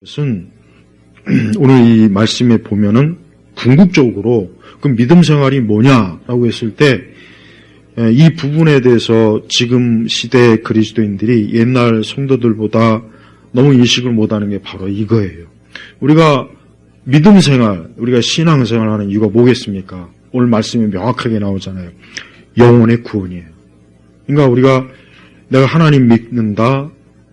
것은 오늘 이 말씀에 보면은 궁극적으로 그 믿음 생활이 뭐냐라고 했을 때 이 부분에 대해서 지금 시대 그리스도인들이 옛날 성도들보다 너무 인식을 못하는 게 바로 이거예요. 우리가 믿음 생활, 우리가 신앙 생활하는 이유가 뭐겠습니까? 오늘 말씀이 명확하게 나오잖아요. 영혼의 구원이에요. 그러니까 우리가 내가 하나님 믿는다,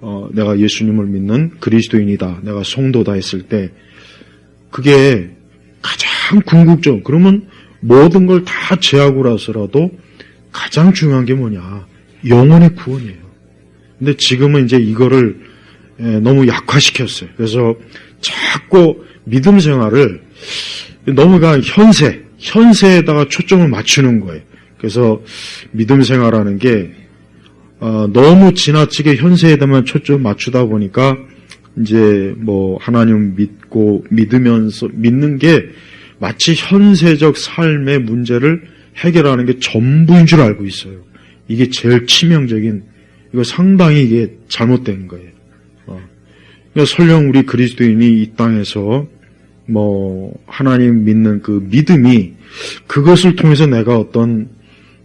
어, 내가 예수님을 믿는 그리스도인이다, 내가 성도다 했을 때 그게 가장 궁극적. 그러면 모든 걸 다 제하고 나서라도 가장 중요한 게 뭐냐? 영혼의 구원이에요. 근데 지금은 이제 이거를 예, 너무 약화시켰어요. 그래서 자꾸 믿음 생활을 너무가 현세, 현세에다가 초점을 맞추는 거예요. 그래서 믿음 생활하는 게 어, 너무 지나치게 현세에다만 초점 맞추다 보니까 이제 뭐 하나님 믿고 믿으면서 믿는 게 마치 현세적 삶의 문제를 해결하는 게 전부인 줄 알고 있어요. 이게 제일 치명적인 이거 상당히 이게 잘못된 거예요. 어. 그러니까 설령 우리 그리스도인이 이 땅에서 뭐 하나님 믿는 그 믿음이 그것을 통해서 내가 어떤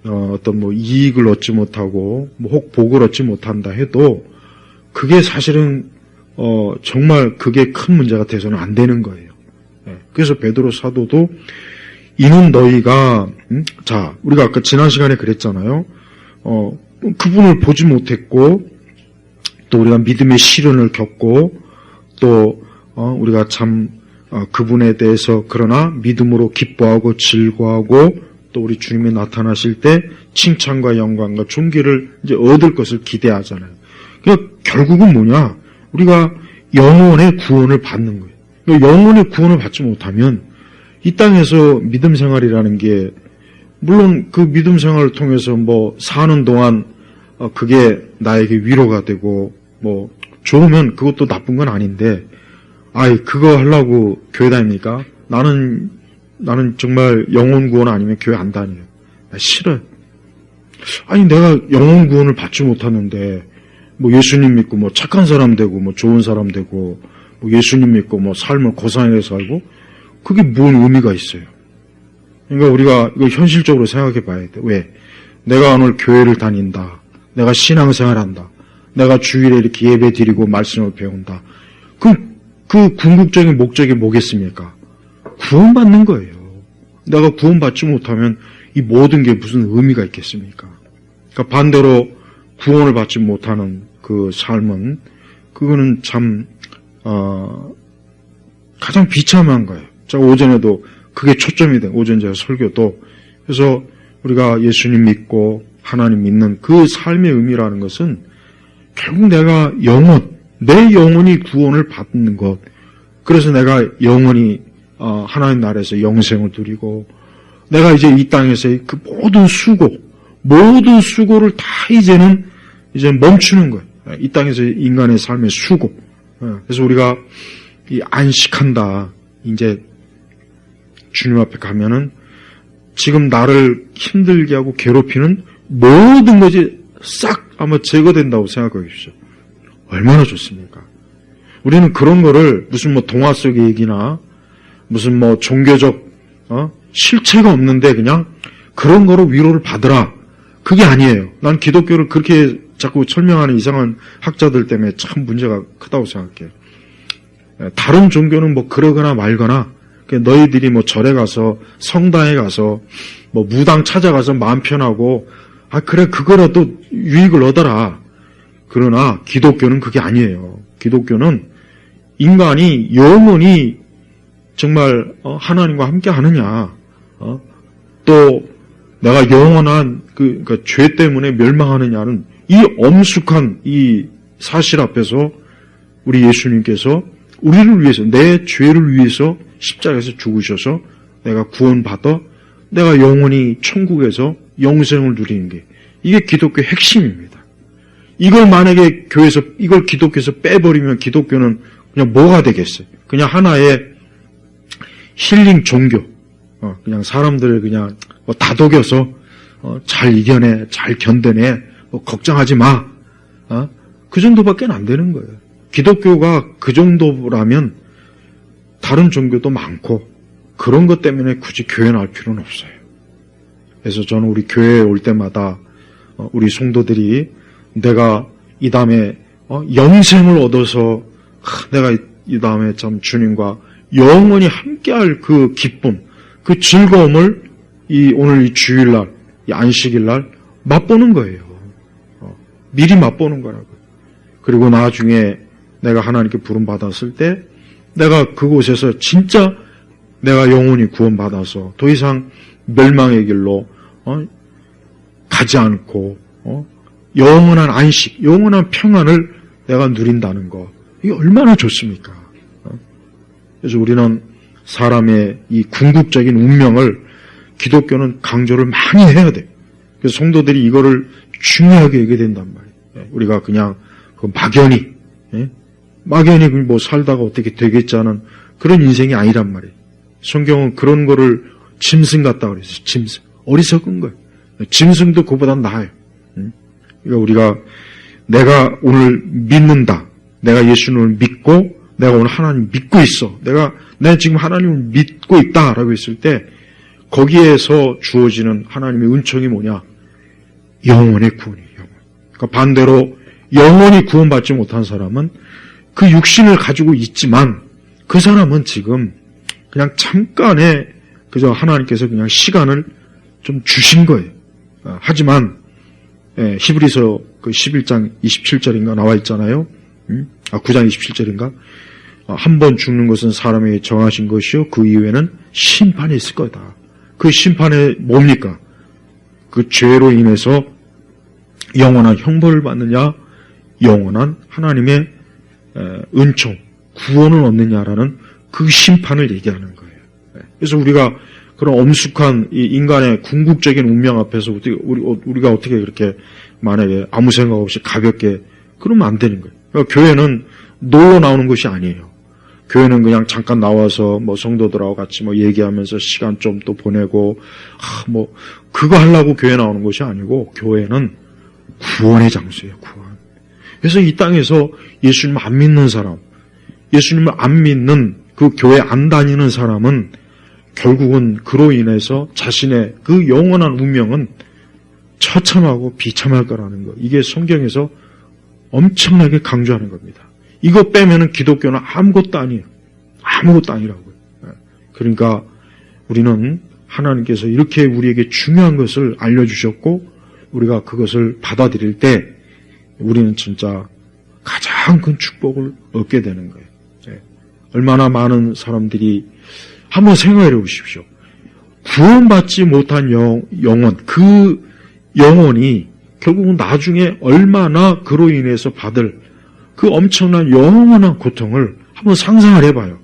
어, 어떤 뭐 이익을 얻지 못하고 뭐 혹 복을 얻지 못한다 해도 그게 사실은 어, 정말 그게 큰 문제가 돼서는 안 되는 거예요. 예. 그래서 베드로 사도도 이는 너희가 음? 자 우리가 아까 지난 시간에 그랬잖아요. 어, 그분을 보지 못했고 또 우리가 믿음의 시련을 겪고 또 어, 우리가 참 어, 그분에 대해서 그러나 믿음으로 기뻐하고 즐거워하고 또 우리 주님이 나타나실 때 칭찬과 영광과 존귀를 이제 얻을 것을 기대하잖아요. 그러니까 결국은 뭐냐? 우리가 영혼의 구원을 받는 거예요. 그러니까 영혼의 구원을 받지 못하면 이 땅에서 믿음 생활이라는 게 물론 그 믿음 생활을 통해서 뭐 사는 동안 어, 그게 나에게 위로가 되고 뭐 좋으면 그것도 나쁜 건 아닌데 아이 그거 하려고 교회 다닙니까? 나는 나는 정말 영혼 구원 아니면 교회 안 다녀요. 나 싫어요. 아니 내가 영혼 구원을 받지 못하는데 뭐 예수님 믿고 뭐 착한 사람 되고 뭐 좋은 사람 되고 뭐 예수님 믿고 뭐 삶을 고상하게 살고 그게 뭔 의미가 있어요. 그러니까 우리가 이거 현실적으로 생각해 봐야 돼. 왜? 내가 오늘 교회를 다닌다. 내가 신앙생활한다. 내가 주일에 이렇게 예배 드리고 말씀을 배운다. 그, 그 궁극적인 목적이 뭐겠습니까? 구원받는 거예요. 내가 구원받지 못하면 이 모든 게 무슨 의미가 있겠습니까? 그러니까 반대로 구원을 받지 못하는 그 삶은 그거는 참 어, 가장 비참한 거예요. 제가 오전에도 그게 초점이 된 오전 제가 설교도 그래서 우리가 예수님 믿고 하나님 믿는 그 삶의 의미라는 것은 결국 내가 영혼 내 영혼이 구원을 받는 것 그래서 내가 영혼이 어, 하나님 나라에서 영생을 누리고 내가 이제 이 땅에서의 그 모든 수고 모든 수고를 다 이제는 이제 멈추는 거예요. 이 땅에서 인간의 삶의 수고. 어, 그래서 우리가 이 안식한다. 이제 주님 앞에 가면은 지금 나를 힘들게 하고 괴롭히는 모든 것이 싹 아마 제거된다고 생각해 주십시오. 얼마나 좋습니까? 우리는 그런 거를 무슨 뭐 동화 속의 얘기나 무슨 뭐 종교적 어? 실체가 없는데 그냥 그런 거로 위로를 받으라. 그게 아니에요. 난 기독교를 그렇게 자꾸 설명하는 이상한 학자들 때문에 참 문제가 크다고 생각해요. 다른 종교는 뭐 그러거나 말거나 너희들이 뭐 절에 가서 성당에 가서 뭐 무당 찾아가서 마음 편하고 아 그래 그거라도 유익을 얻어라. 그러나 기독교는 그게 아니에요. 기독교는 인간이 영원히 정말 어, 하나님과 함께 하느냐, 어? 또 내가 영원한 그, 그러니까 죄 때문에 멸망하느냐는 이 엄숙한 이 사실 앞에서 우리 예수님께서 우리를 위해서 내 죄를 위해서 십자가에서 죽으셔서 내가 구원받아 내가 영원히 천국에서 영생을 누리는 게 이게 기독교의 핵심입니다. 이걸 만약에 교회에서 이걸 기독교에서 빼버리면 기독교는 그냥 뭐가 되겠어요? 그냥 하나의 힐링 종교, 어, 그냥 사람들을 그냥 뭐 다독여서 어, 잘 이겨내, 잘 견뎌내, 뭐 걱정하지 마, 어? 그 정도밖에 안 되는 거예요. 기독교가 그 정도라면 다른 종교도 많고 그런 것 때문에 굳이 교회 나올 필요는 없어요. 그래서 저는 우리 교회에 올 때마다 어, 우리 성도들이 내가 이 다음에 어, 영생을 얻어서 하, 내가 이 다음에 참 주님과 영원히 함께할 그 기쁨, 그 즐거움을 이 오늘 이 주일날, 이 안식일날 맛보는 거예요. 어, 미리 맛보는 거라고. 그리고 나중에 내가 하나님께 부름 받았을 때 내가 그곳에서 진짜 내가 영혼이 구원받아서 더 이상 멸망의 길로 어, 가지 않고 어, 영원한 안식, 영원한 평안을 내가 누린다는 거 이게 얼마나 좋습니까? 어? 그래서 우리는 사람의 이 궁극적인 운명을 기독교는 강조를 많이 해야 돼. 그래서 성도들이 이거를 중요하게 얘기해야 된단 말이에요. 예, 우리가 그냥 그 막연히 예? 막연히 뭐 살다가 어떻게 되겠지 않은 그런 인생이 아니란 말이에요. 성경은 그런 거를 짐승 같다 그랬어요. 짐승. 어리석은 거예요. 짐승도 그보다 나아요. 그러니까 우리가 내가 오늘 믿는다. 내가 예수님을 믿고 내가 오늘 하나님 믿고 있어. 내가 내가 지금 하나님을 믿고 있다 라고 했을 때 거기에서 주어지는 하나님의 은총이 뭐냐? 영원의 구원이에요. 영원. 그러니까 반대로 영원히 구원받지 못한 사람은 그 육신을 가지고 있지만 그 사람은 지금 그냥 잠깐의 그저 하나님께서 그냥 시간을 좀 주신 거예요. 아, 하지만 예, 히브리서 그 11장 27절인가 나와 있잖아요. 음? 아 9장 27절인가? 한 번 죽는 것은 사람에게 정하신 것이요 그 이후에는 심판이 있을 거다. 그 심판에 뭡니까? 그 죄로 인해서 영원한 형벌을 받느냐, 영원한 하나님의 은총, 구원을 얻느냐라는 그 심판을 얘기하는 거예요. 그래서 우리가 그런 엄숙한 이 인간의 궁극적인 운명 앞에서 우리 우리 가 어떻게 그렇게 만약에 아무 생각 없이 가볍게 그러면 안 되는 거예요. 그러니까 교회는 놀러 나오는 것이 아니에요. 교회는 그냥 잠깐 나와서 뭐 성도들하고 같이 뭐 얘기하면서 시간 좀 또 보내고 아, 뭐 그거 하려고 교회 나오는 것이 아니고 교회는 구원의 장소예요. 구원. 그래서 이 땅에서 예수님 안 믿는 사람, 예수님을 안 믿는 그 교회 안 다니는 사람은 결국은 그로 인해서 자신의 그 영원한 운명은 처참하고 비참할 거라는 거. 이게 성경에서 엄청나게 강조하는 겁니다. 이거 빼면은 기독교는 아무것도 아니에요. 아무것도 아니라고요. 그러니까 우리는 하나님께서 이렇게 우리에게 중요한 것을 알려주셨고 우리가 그것을 받아들일 때 우리는 진짜 가장 큰 축복을 얻게 되는 거예요. 얼마나 많은 사람들이 한번 생각해 보십시오. 구원받지 못한 영, 영혼, 그 영혼이 결국은 나중에 얼마나 그로 인해서 받을 그 엄청난 영원한 고통을 한번 상상을 해봐요.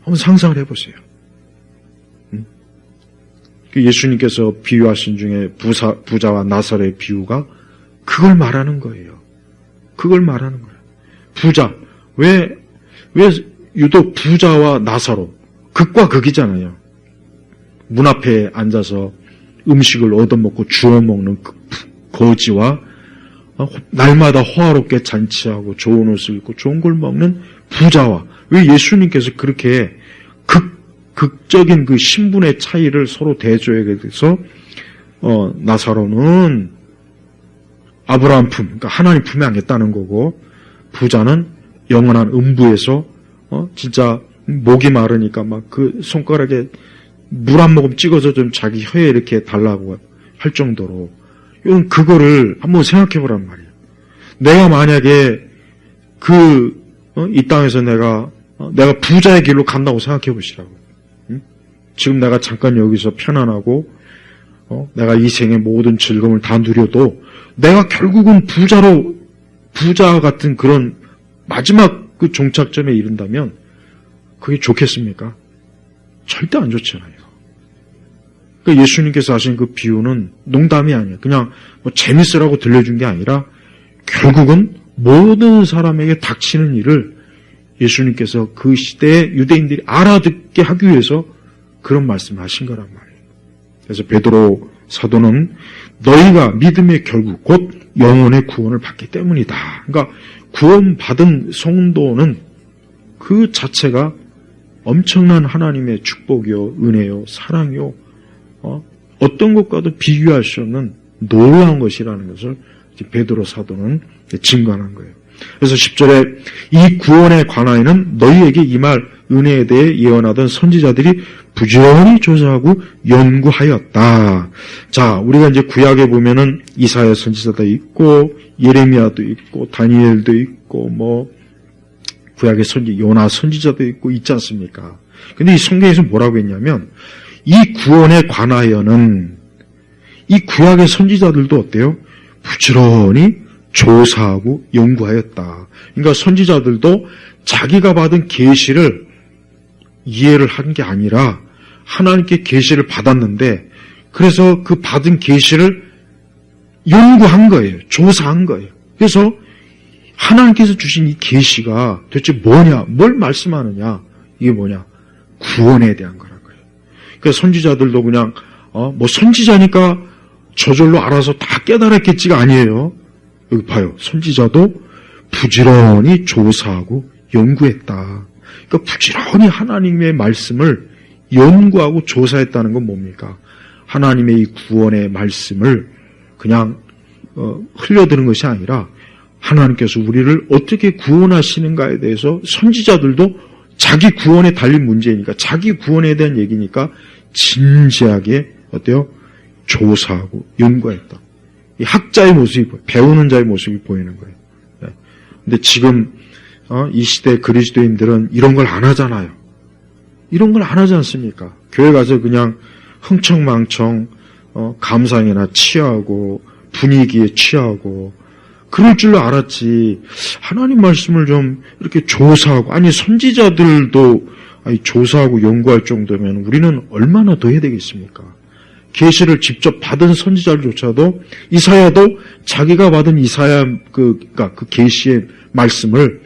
한번 상상을 해보세요. 음? 그 예수님께서 비유하신 중에 부사, 부자와 나사렛의 비유가 그걸 말하는 거예요. 그걸 말하는 거예요. 부자. 왜, 왜 유독 부자와 나사로 극과 극이잖아요. 문 앞에 앉아서 음식을 얻어먹고 주워 먹는 그 거지와 날마다 호화롭게 잔치하고 좋은 옷을 입고 좋은 걸 먹는 부자와 왜 예수님께서 그렇게 극 극적인 그 신분의 차이를 서로 대조하게 돼서 어, 나사로는 아브라함 품, 그러니까 하나님 품에 안겠다는 거고 부자는 영원한 음부에서 어? 진짜 목이 마르니까 막 그 손가락에 물 한 모금 찍어서 좀 자기 혀에 이렇게 달라고 할 정도로 그거를 한번 생각해 보란 말이에요. 내가 만약에 그이 어? 땅에서 내가 어? 내가 부자의 길로 간다고 생각해 보시라고. 응? 지금 내가 잠깐 여기서 편안하고 어? 내가 이 생의 모든 즐거움을 다 누려도 내가 결국은 부자로 부자 같은 그런 마지막 그 종착점에 이른다면 그게 좋겠습니까? 절대 안 좋잖아요. 그러니까 예수님께서 하신 그 비유는 농담이 아니에요. 그냥 뭐 재밌으라고 들려준 게 아니라 결국은 모든 사람에게 닥치는 일을 예수님께서 그 시대의 유대인들이 알아듣게 하기 위해서 그런 말씀을 하신 거란 말이에요. 그래서 베드로 사도는 너희가 믿음의 결국 곧 영혼의 구원을 받기 때문이다. 그러니까 구원받은 성도는 그 자체가 엄청난 하나님의 축복이요, 은혜요, 사랑이요, 어? 어떤 것과도 비교할 수 없는 놀라운 것이라는 것을 베드로 사도는 증거하는 거예요. 그래서 10절에 이 구원에 관하여는 너희에게 이 말 은혜에 대해 예언하던 선지자들이 부지런히 조사하고 연구하였다. 자, 우리가 이제 구약에 보면은 이사야 선지자도 있고 예레미야도 있고 다니엘도 있고 뭐 구약의 선지 요나 선지자도 있고 있지 않습니까? 근데 이 성경에서 뭐라고 했냐면 이 구원에 관하여는 이 구약의 선지자들도 어때요? 부지런히 조사하고 연구하였다. 그러니까 선지자들도 자기가 받은 계시를 이해를 한 게 아니라 하나님께 계시를 받았는데 그래서 그 받은 계시를 연구한 거예요. 조사한 거예요. 그래서 하나님께서 주신 이 계시가 도대체 뭐냐? 뭘 말씀하느냐? 이게 뭐냐? 구원에 대한 거예요. 그래서 선지자들도 그냥 어, 뭐 선지자니까 저절로 알아서 다 깨달았겠지가 아니에요. 여기 봐요. 선지자도 부지런히 조사하고 연구했다. 그러니까 부지런히 하나님의 말씀을 연구하고 조사했다는 건 뭡니까? 하나님의 이 구원의 말씀을 그냥 어, 흘려드는 것이 아니라 하나님께서 우리를 어떻게 구원하시는가에 대해서 선지자들도 자기 구원에 달린 문제니까 자기 구원에 대한 얘기니까 진지하게 어때요? 조사하고 연구했다. 이 학자의 모습이 보여, 배우는 자의 모습이 보이는 거예요. 네. 근데 지금 어, 이 시대 그리스도인들은 이런 걸 안 하잖아요. 이런 걸 안 하지 않습니까? 교회 가서 그냥 흥청망청 어, 감상이나 취하고 분위기에 취하고 그럴 줄로 알았지. 하나님 말씀을 좀 이렇게 조사하고 아니 선지자들도 아니, 조사하고 연구할 정도면 우리는 얼마나 더 해야 되겠습니까? 계시를 직접 받은 선지자들조차도 이사야도 자기가 받은 이사야 그 그러니까 그 계시의 말씀을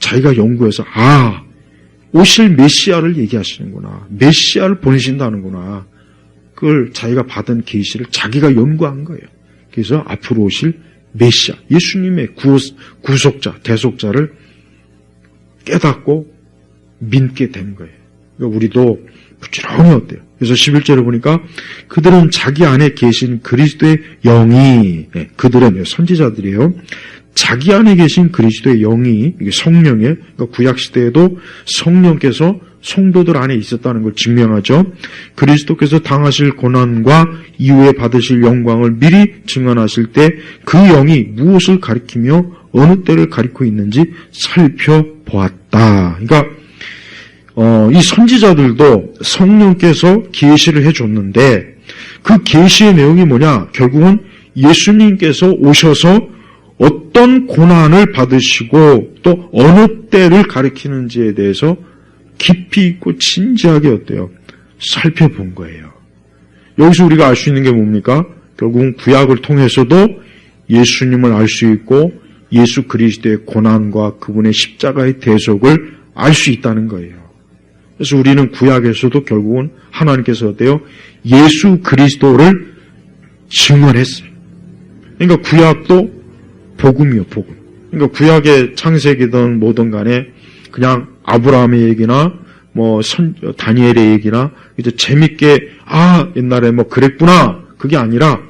자기가 연구해서 아 오실 메시아를 얘기하시는구나 메시아를 보내신다는구나 그걸 자기가 받은 계시를 자기가 연구한 거예요. 그래서 앞으로 오실 메시아 예수님의 구, 구속자 대속자를 깨닫고 믿게 된 거예요. 그러니까 우리도 부지런히 어때요? 그래서 11절에 보니까 그들은 자기 안에 계신 그리스도의 영이 예, 그들은 선지자들이에요. 자기 안에 계신 그리스도의 영이 성령의 그러니까 구약 시대에도 성령께서 성도들 안에 있었다는 걸 증명하죠. 그리스도께서 당하실 고난과 이후에 받으실 영광을 미리 증언하실 때 그 영이 무엇을 가리키며 어느 때를 가리고 있는지 살펴보았다. 그러니까 어, 이 선지자들도 성령께서 계시를 해줬는데 그 계시의 내용이 뭐냐? 결국은 예수님께서 오셔서 어떤 고난을 받으시고 또 어느 때를 가리키는지에 대해서 깊이 있고 진지하게 어때요? 살펴본 거예요. 여기서 우리가 알 수 있는 게 뭡니까? 결국은 구약을 통해서도 예수님을 알 수 있고 예수 그리스도의 고난과 그분의 십자가의 대속을 알 수 있다는 거예요. 그래서 우리는 구약에서도 결국은 하나님께서 어때요? 예수 그리스도를 증언했어요. 그러니까 구약도 복음이요, 복음. 그러니까 구약의 창세기든 뭐든 간에 그냥 아브라함의 얘기나 뭐 선, 다니엘의 얘기나 이제 재밌게 아 옛날에 뭐 그랬구나 그게 아니라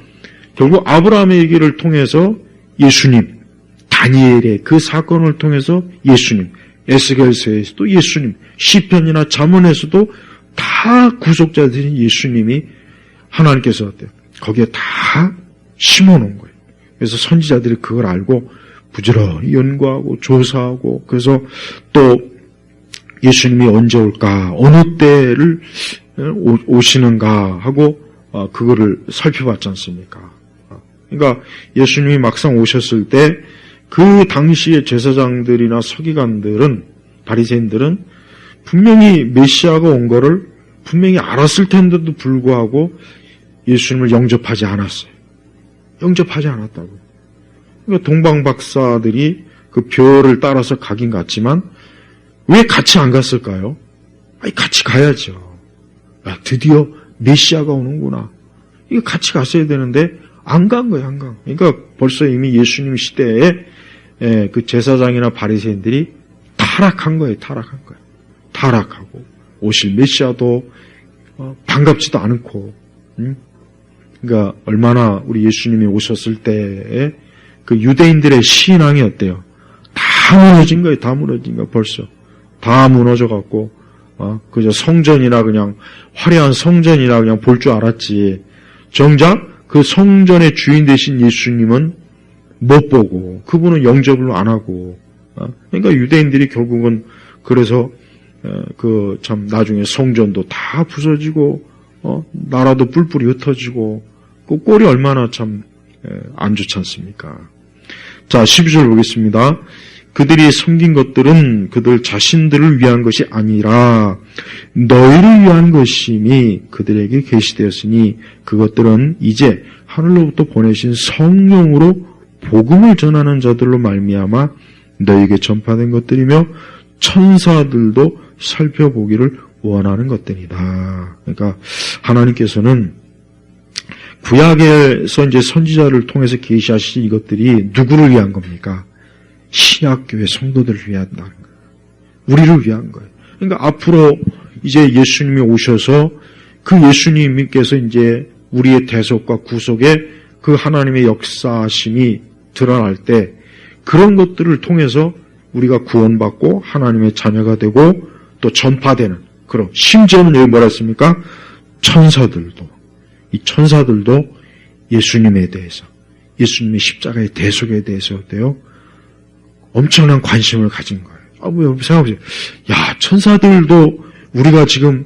결국 아브라함의 얘기를 통해서 예수님, 다니엘의 그 사건을 통해서 예수님, 에스겔서에서도 예수님, 시편이나 자문에서도 다 구속자들인 예수님이 하나님께서 어때요? 거기에 다 심어놓은 거예요. 그래서 선지자들이 그걸 알고 부지런히 연구하고 조사하고 그래서 또 예수님이 언제 올까 어느 때를 오시는가 하고 어, 그거를 살펴봤지 않습니까? 그러니까 예수님이 막상 오셨을 때 그 당시의 제사장들이나 서기관들은 바리새인들은 분명히 메시아가 온 거를 분명히 알았을 텐데도 불구하고 예수님을 영접하지 않았어요. 영접하지 않았다고. 그러니까 동방 박사들이 그 별을 따라서 가긴 갔지만 왜 같이 안 갔을까요? 아니 같이 가야죠. 야, 드디어 메시아가 오는구나. 이거 같이 갔어야 되는데 안 간 거예요, 안 간. 그러니까 벌써 이미 예수님 시대에 예, 그 제사장이나 바리새인들이 타락한 거예요. 타락한 거예요. 타락하고 오실 메시아도 어, 반갑지도 않고, 음? 그러니까 얼마나 우리 예수님이 오셨을 때에 그 유대인들의 신앙이 어때요? 다 무너진 거예요. 다 무너진 거 벌써 다 무너져 갖고 어, 그저 성전이나 그냥 화려한 성전이나 그냥 볼 줄 알았지. 정작 그 성전의 주인 되신 예수님은 못 보고 그분은 영접을 안 하고 어? 그러니까 유대인들이 결국은 그래서 그참 나중에 성전도 다 부서지고 어? 나라도 뿔뿔이 흩어지고 그 꼴이 얼마나 참 안 좋지 않습니까? 자, 12절 보겠습니다. 그들이 섬긴 것들은 그들 자신들을 위한 것이 아니라 너희를 위한 것임이 그들에게 계시되었으니 그것들은 이제 하늘로부터 보내신 성령으로 복음을 전하는 자들로 말미암아 너에게 전파된 것들이며 천사들도 살펴보기를 원하는 것들이다. 그러니까 하나님께서는 구약에서 이제 선지자를 통해서 계시하신 이것들이 누구를 위한 겁니까? 신약교회 성도들을 위한다는 거예요. 우리를 위한 거예요. 그러니까 앞으로 이제 예수님이 오셔서 그 예수님께서 이제 우리의 대속과 구속에 그 하나님의 역사심이 드러날 때 그런 것들을 통해서 우리가 구원받고 하나님의 자녀가 되고 또 전파되는 그런 심지어는 여기 뭐라 했습니까? 천사들도 이 천사들도 예수님에 대해서 예수님의 십자가의 대속에 대해서 어때요? 엄청난 관심을 가진 거예요. 아, 뭐 생각해보세요. 야, 천사들도 우리가 지금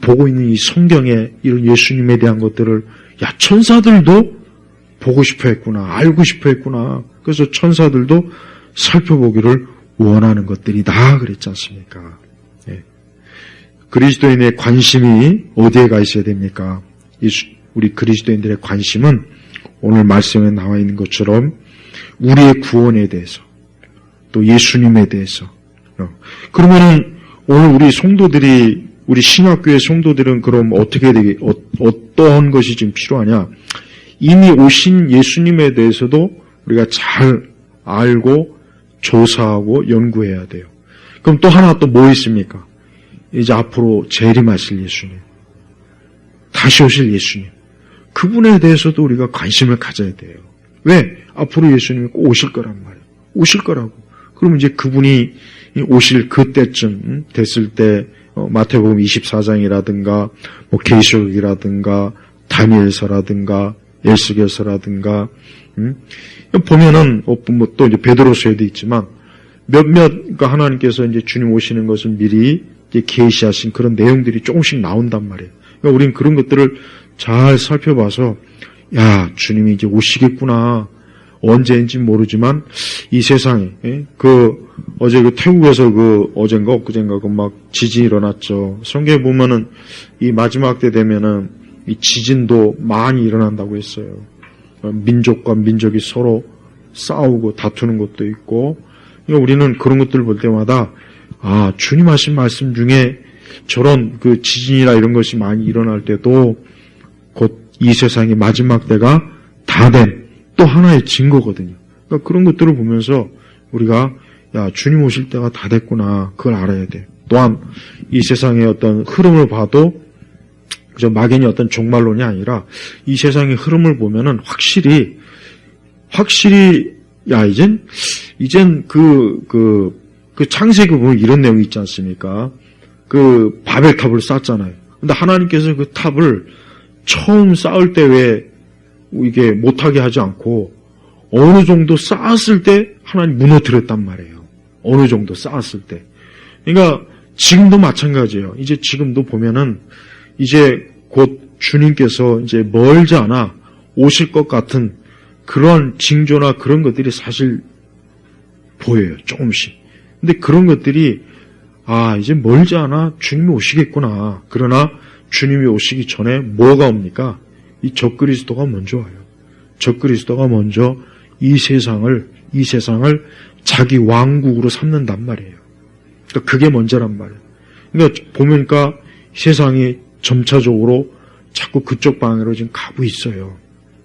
보고 있는 이 성경에 이런 예수님에 대한 것들을 야, 천사들도 보고 싶어 했구나. 알고 싶어 했구나. 그래서 천사들도 살펴보기를 원하는 것들이다. 그랬지 않습니까? 예. 그리스도인의 관심이 어디에 가 있어야 됩니까? 우리 그리스도인들의 관심은 오늘 말씀에 나와 있는 것처럼 우리의 구원에 대해서 또 예수님에 대해서 어. 그러면은 오늘 우리 성도들이 우리 신학교의 성도들은 그럼 어떻게 되게 어, 어떠한 것이 지금 필요하냐? 이미 오신 예수님에 대해서도 우리가 잘 알고 조사하고 연구해야 돼요. 그럼 또 하나 또 뭐 있습니까? 이제 앞으로 재림하실 예수님, 다시 오실 예수님, 그분에 대해서도 우리가 관심을 가져야 돼요. 왜? 앞으로 예수님이 꼭 오실 거란 말이에요. 오실 거라고. 그러면 이제 그분이 오실 그때쯤 됐을 때 어, 마태복음 24장이라든가 뭐 계시록이라든가 다니엘서라든가 에스겔서라든가 음? 보면은 어, 뭐또 이제 베드로서에도 있지만 몇몇 그러니까 하나님께서 이제 주님 오시는 것을 미리 계시하신 그런 내용들이 조금씩 나온단 말이에요. 그러니까 우리는 그런 것들을 잘 살펴봐서 야 주님이 이제 오시겠구나 언제인지 모르지만 이 세상에 예? 그 어제 그 태국에서 그 어젠가 엊그젠가 그 막 지진이 일어났죠. 성경에 보면은 이 마지막 때 되면은 이 지진도 많이 일어난다고 했어요. 민족과 민족이 서로 싸우고 다투는 것도 있고 그러니까 우리는 그런 것들을 볼 때마다 아 주님 하신 말씀 중에 저런 그 지진이나 이런 것이 많이 일어날 때도 곧 이 세상의 마지막 때가 다된 또 하나의 증거거든요. 그러니까 그런 것들을 보면서 우리가 야 주님 오실 때가 다 됐구나 그걸 알아야 돼. 또한 이 세상의 어떤 흐름을 봐도 그저 막연히 어떤 종말론이 아니라 이 세상의 흐름을 보면은 확실히 확실히 야 이젠 이젠 그 그, 그 창세기 보면 이런 내용이 있지 않습니까? 그 바벨탑을 쌓잖아요. 근데 하나님께서 그 탑을 처음 쌓을 때 왜 이게 못하게 하지 않고 어느 정도 쌓았을 때 하나님 무너뜨렸단 말이에요. 어느 정도 쌓았을 때. 그러니까 지금도 마찬가지예요. 이제 지금도 보면은 이제 곧 주님께서 이제 멀지 않아 오실 것 같은 그런 징조나 그런 것들이 사실 보여요. 조금씩. 근데 그런 것들이 아, 이제 멀지 않아 주님이 오시겠구나. 그러나 주님이 오시기 전에 뭐가 옵니까? 이 적그리스도가 먼저 와요. 적그리스도가 먼저 이 세상을 이 세상을 자기 왕국으로 삼는단 말이에요. 그러니까 그게 먼저란 말이에요. 그러니까 보니까 세상이 점차적으로 자꾸 그쪽 방향으로 지금 가고 있어요.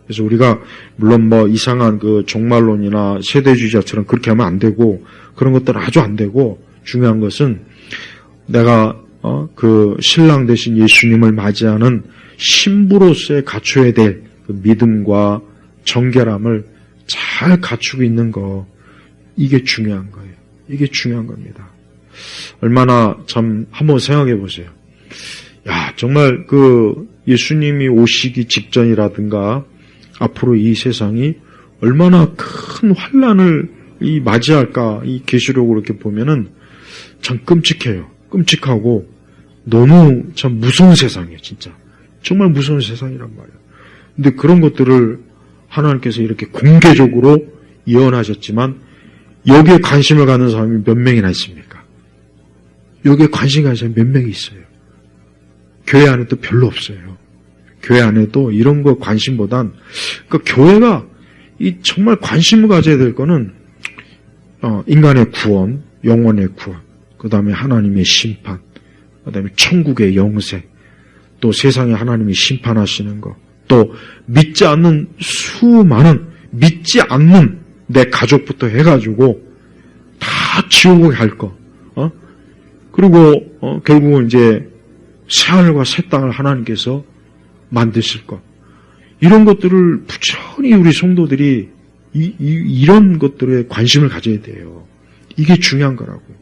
그래서 우리가 물론 뭐 이상한 그 종말론이나 세대주의자처럼 그렇게 하면 안 되고 그런 것들 은 아주 안 되고 중요한 것은 내가 어, 그 신랑 대신 예수님을 맞이하는 신부로서의 갖춰야 될 그 믿음과 정결함을 잘 갖추고 있는 거 이게 중요한 거예요. 이게 중요한 겁니다. 얼마나 참 한번 생각해 보세요. 야 정말 그 예수님이 오시기 직전이라든가 앞으로 이 세상이 얼마나 큰 환란을 이 맞이할까 이 계시록으로 이렇게 보면은 참 끔찍해요. 끔찍하고 너무 참 무서운 세상이에요, 진짜. 정말 무서운 세상이란 말이에요. 근데 그런 것들을 하나님께서 이렇게 공개적으로 예언하셨지만 여기에 관심을 갖는 사람이 몇 명이나 있습니까? 여기에 관심 가는 사람이 몇 명이 있어요. 교회 안에도 별로 없어요. 교회 안에도 이런 거 관심보단 그 교회가 이 정말 관심을 가져야 될 거는 어, 인간의 구원, 영혼의 구원, 그 다음에 하나님의 심판, 그 다음에 천국의 영생, 또 세상에 하나님이 심판하시는 거, 또 믿지 않는 수많은 믿지 않는 내 가족부터 해가지고 다 지옥에 갈 거. 어? 그리고 어, 결국은 이제 새하늘과 새 땅을 하나님께서 만드실 것. 이런 것들을 부천히 우리 성도들이 이, 런 것들에 관심을 가져야 돼요. 이게 중요한 거라고.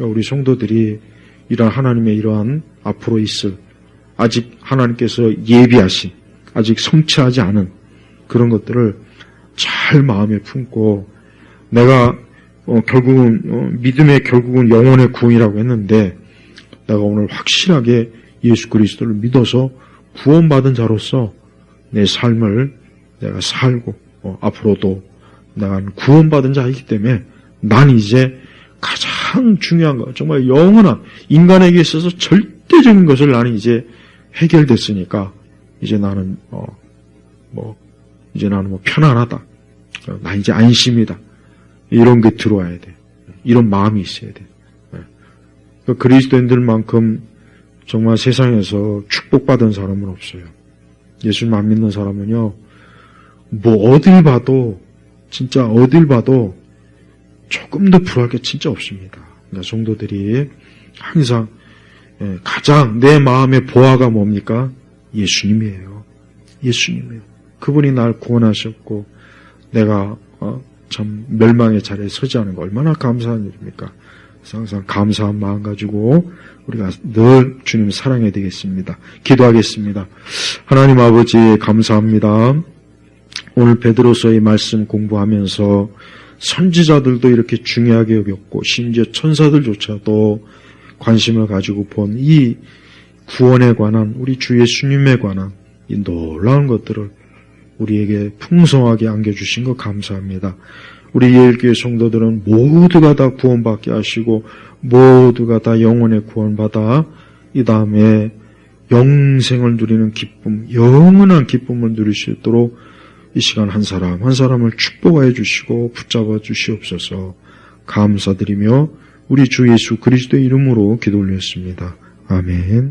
그러니까 우리 성도들이 이러한 하나님의 이러한 앞으로 있을 아직 하나님께서 예비하신 아직 성취하지 않은 그런 것들을 잘 마음에 품고 내가 어, 결국은 어, 믿음의 결국은 영혼의 구원이라고 했는데 내가 오늘 확실하게 예수 그리스도를 믿어서 구원받은 자로서 내 삶을 내가 살고 어, 앞으로도 내가 구원받은 자이기 때문에 난 이제 가장 중요한 거 정말 영원한 인간에게 있어서 절대적인 것을 나는 이제 해결됐으니까 이제 나는 어, 뭐 이제 나는 뭐 편안하다. 어, 나 이제 안심이다. 이런 게 들어와야 돼. 이런 마음이 있어야 돼. 그 그리스도인들만큼 정말 세상에서 축복받은 사람은 없어요. 예수님 안 믿는 사람은요, 뭐 어딜 봐도, 진짜 어딜 봐도 조금 더 불할 게 진짜 없습니다. 그러니까 성도들이 항상 예, 가장 내 마음의 보화가 뭡니까? 예수님이에요. 예수님이에요. 그분이 날 구원하셨고 내가 어, 참 멸망의 자리에 서지 않은 거 얼마나 감사한 일입니까? 항상 감사한 마음 가지고 우리가 늘 주님 사랑해야 되겠습니다. 기도하겠습니다. 하나님 아버지 감사합니다. 오늘 베드로서의 말씀 공부하면서 선지자들도 이렇게 중요하게 여겼고 심지어 천사들조차도 관심을 가지고 본 이 구원에 관한 우리 주 예수님에 관한 이 놀라운 것들을 우리에게 풍성하게 안겨주신 것 감사합니다. 우리 예일교회 성도들은 모두가 다 구원받게 하시고 모두가 다 영혼의 구원받아 이 다음에 영생을 누리는 기쁨, 영원한 기쁨을 누릴 수 있도록 이 시간 한 사람 한 사람을 축복하여 주시고 붙잡아 주시옵소서 감사드리며 우리 주 예수 그리스도의 이름으로 기도 올렸습니다. 아멘.